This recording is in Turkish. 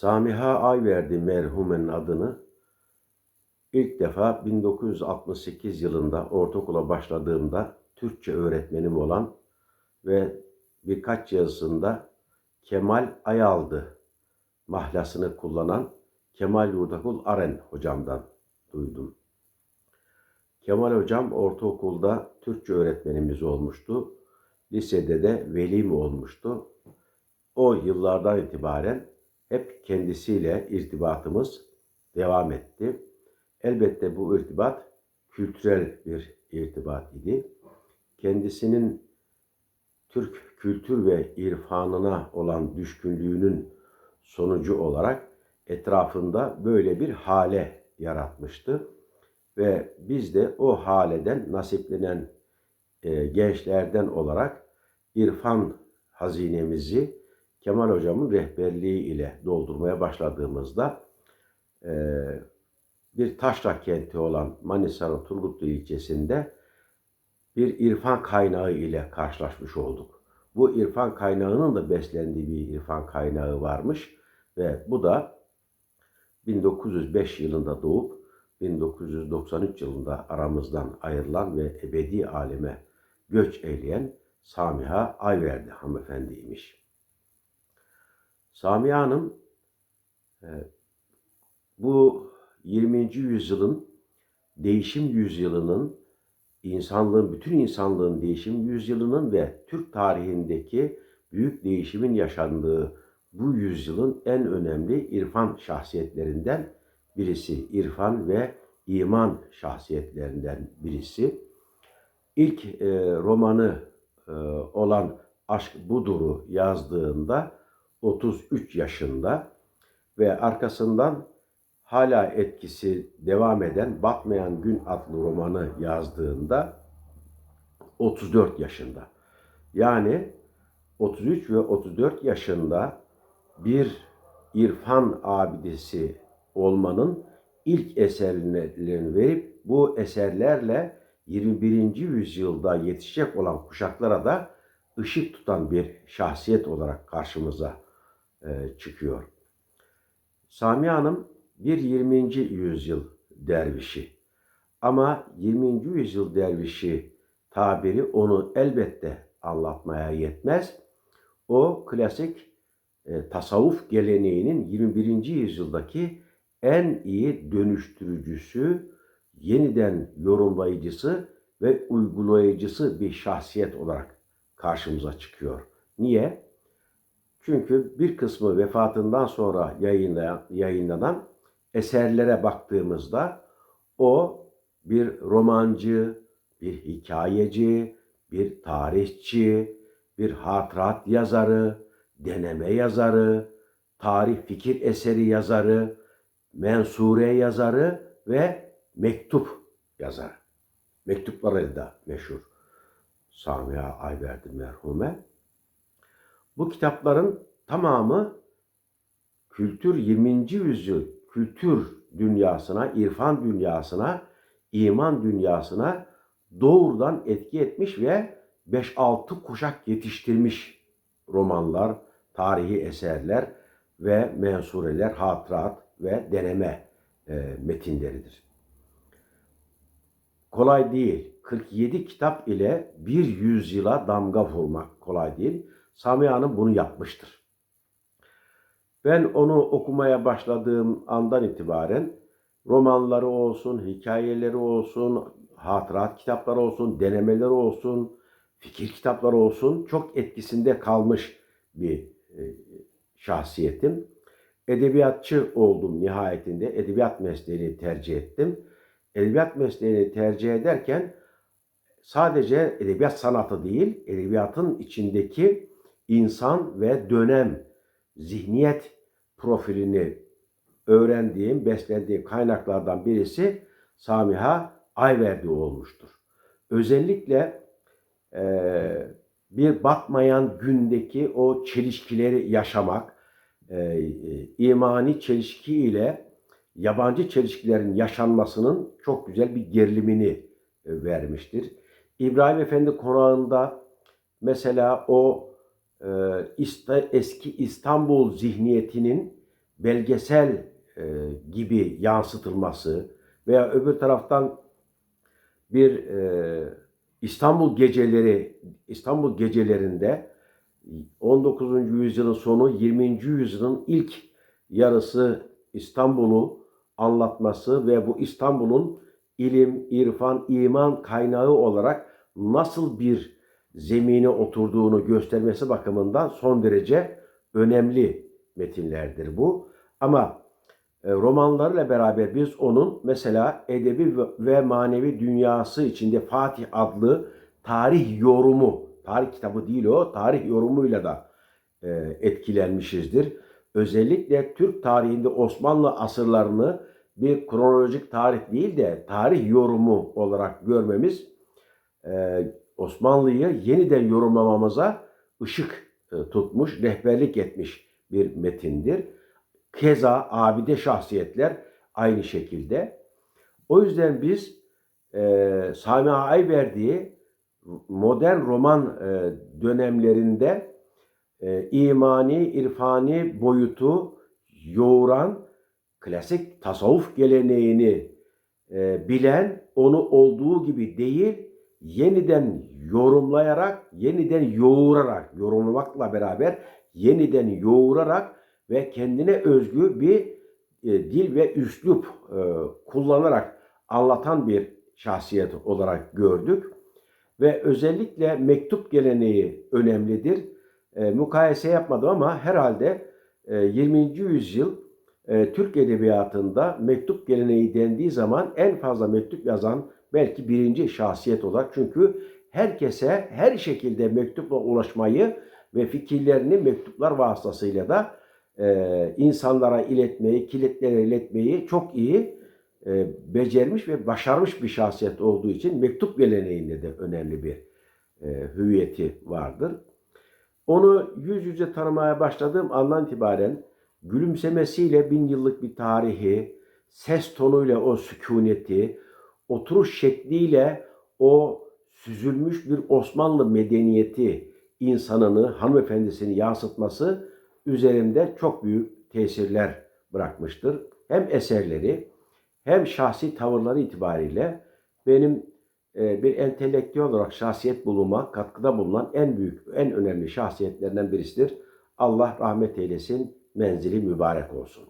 Samiha Ayverdi merhumenin adını ilk defa 1968 yılında ortaokula başladığımda Türkçe öğretmenim olan ve birkaç yazısında Kemal Ayaldı mahlasını kullanan Kemal Yurdakul Aren hocamdan duydum. Kemal hocam ortaokulda Türkçe öğretmenimiz olmuştu. Lisede de velim olmuştu. O yıllardan itibaren hep kendisiyle irtibatımız devam etti. Elbette bu irtibat kültürel bir irtibat idi. Kendisinin Türk kültür ve irfanına olan düşkünlüğünün sonucu olarak etrafında böyle bir hale yaratmıştı. Ve biz de o haleden nasiplenen e, gençlerden olarak irfan hazinemizi Kemal Hocam'ın rehberliği ile doldurmaya başladığımızda e, bir taşra kenti olan Manisa'nın Turgutlu ilçesinde bir irfan kaynağı ile karşılaşmış olduk. Bu irfan kaynağının da beslendiği bir irfan kaynağı varmış ve bu da 1905 yılında doğup 1993 yılında aramızdan ayrılan ve ebedi aleme göç eyleyen Samiha Ayverdi hanımefendiymiş. Samiha Hanım e, bu 20. yüzyılın değişim yüzyılının insanlığın, bütün insanlığın değişim yüzyılının ve Türk tarihindeki büyük değişimin yaşandığı bu yüzyılın en önemli irfan şahsiyetlerinden birisi. İrfan ve iman şahsiyetlerinden birisi. İlk e, romanı e, olan Aşk Budur'u yazdığında 33 yaşında ve arkasından hala etkisi devam eden Batmayan Gün adlı romanı yazdığında 34 yaşında. Yani 33 ve 34 yaşında bir irfan abidesi olmanın ilk eserlerini verip bu eserlerle 21. yüzyılda yetişecek olan kuşaklara da ışık tutan bir şahsiyet olarak karşımıza e, çıkıyor. Sami Hanım bir 20. yüzyıl dervişi. Ama 20. yüzyıl dervişi tabiri onu elbette anlatmaya yetmez. O klasik e, tasavvuf geleneğinin 21. yüzyıldaki en iyi dönüştürücüsü, yeniden yorumlayıcısı ve uygulayıcısı bir şahsiyet olarak karşımıza çıkıyor. Niye? Çünkü bir kısmı vefatından sonra yayınlayan, yayınlanan eserlere baktığımızda o bir romancı, bir hikayeci, bir tarihçi, bir hatırat yazarı, deneme yazarı, tarih fikir eseri yazarı, mensure yazarı ve mektup yazarı. Mektupları da meşhur. Samiha Ayverdi merhume. Bu kitapların tamamı kültür 20. yüzyıl kültür dünyasına, irfan dünyasına, iman dünyasına doğrudan etki etmiş ve 5-6 kuşak yetiştirmiş romanlar, tarihi eserler ve mensureler, hatırat ve deneme e, metinleridir. Kolay değil. 47 kitap ile bir yüzyıla damga vurmak kolay değil. Sami Hanım bunu yapmıştır. Ben onu okumaya başladığım andan itibaren romanları olsun, hikayeleri olsun, hatırat kitapları olsun, denemeleri olsun, fikir kitapları olsun çok etkisinde kalmış bir e, şahsiyetim. Edebiyatçı oldum nihayetinde. Edebiyat mesleğini tercih ettim. Edebiyat mesleğini tercih ederken sadece edebiyat sanatı değil, edebiyatın içindeki insan ve dönem, zihniyet profilini öğrendiğim, beslendiğim kaynaklardan birisi Samiha Ayverdi olmuştur. Özellikle e, bir batmayan gündeki o çelişkileri yaşamak, e, imani çelişki ile yabancı çelişkilerin yaşanmasının çok güzel bir gerilimini e, vermiştir. İbrahim Efendi konağında mesela o e, eski İstanbul zihniyetinin belgesel e, gibi yansıtılması veya öbür taraftan bir e, İstanbul geceleri İstanbul gecelerinde 19. yüzyılın sonu 20. yüzyılın ilk yarısı İstanbul'u anlatması ve bu İstanbul'un ilim, irfan, iman kaynağı olarak nasıl bir zemine oturduğunu göstermesi bakımından son derece önemli metinlerdir bu. Ama e, romanlarıyla beraber biz onun mesela edebi ve- manevi dünyası içinde Fatih adlı tarih yorumu, tarih kitabı değil o, tarih yorumuyla da e, etkilenmişizdir. Özellikle Türk tarihinde Osmanlı asırlarını bir kronolojik tarih değil de tarih yorumu olarak görmemiz e, Osmanlı'yı yeniden yorumlamamıza ışık e, tutmuş, rehberlik etmiş bir metindir. Keza abide şahsiyetler aynı şekilde. O yüzden biz e, Sami Ayverdi'yi modern roman e, dönemlerinde e, imani, irfani boyutu yoğuran klasik tasavvuf geleneğini e, bilen, onu olduğu gibi değil, yeniden yorumlayarak, yeniden yoğurarak, yorumlamakla beraber yeniden yoğurarak ve kendine özgü bir e, dil ve üslup e, kullanarak anlatan bir şahsiyet olarak gördük. Ve özellikle mektup geleneği önemlidir. E, mukayese yapmadım ama herhalde e, 20. yüzyıl e, Türk edebiyatında mektup geleneği dendiği zaman en fazla mektup yazan belki birinci şahsiyet olarak. Çünkü herkese her şekilde mektupla ulaşmayı ve fikirlerini mektuplar vasıtasıyla da e, insanlara iletmeyi, kilitlere iletmeyi çok iyi e, becermiş ve başarmış bir şahsiyet olduğu için mektup geleneğinde de önemli bir e, hüviyeti vardır. Onu yüz yüze tanımaya başladığım andan itibaren gülümsemesiyle bin yıllık bir tarihi, ses tonuyla o sükuneti, oturuş şekliyle o süzülmüş bir Osmanlı medeniyeti insanını, hanımefendisini yansıtması üzerimde çok büyük tesirler bırakmıştır. Hem eserleri hem şahsi tavırları itibariyle benim e, bir entelektüel olarak şahsiyet bulunma, katkıda bulunan en büyük, en önemli şahsiyetlerinden birisidir. Allah rahmet eylesin, menzili mübarek olsun.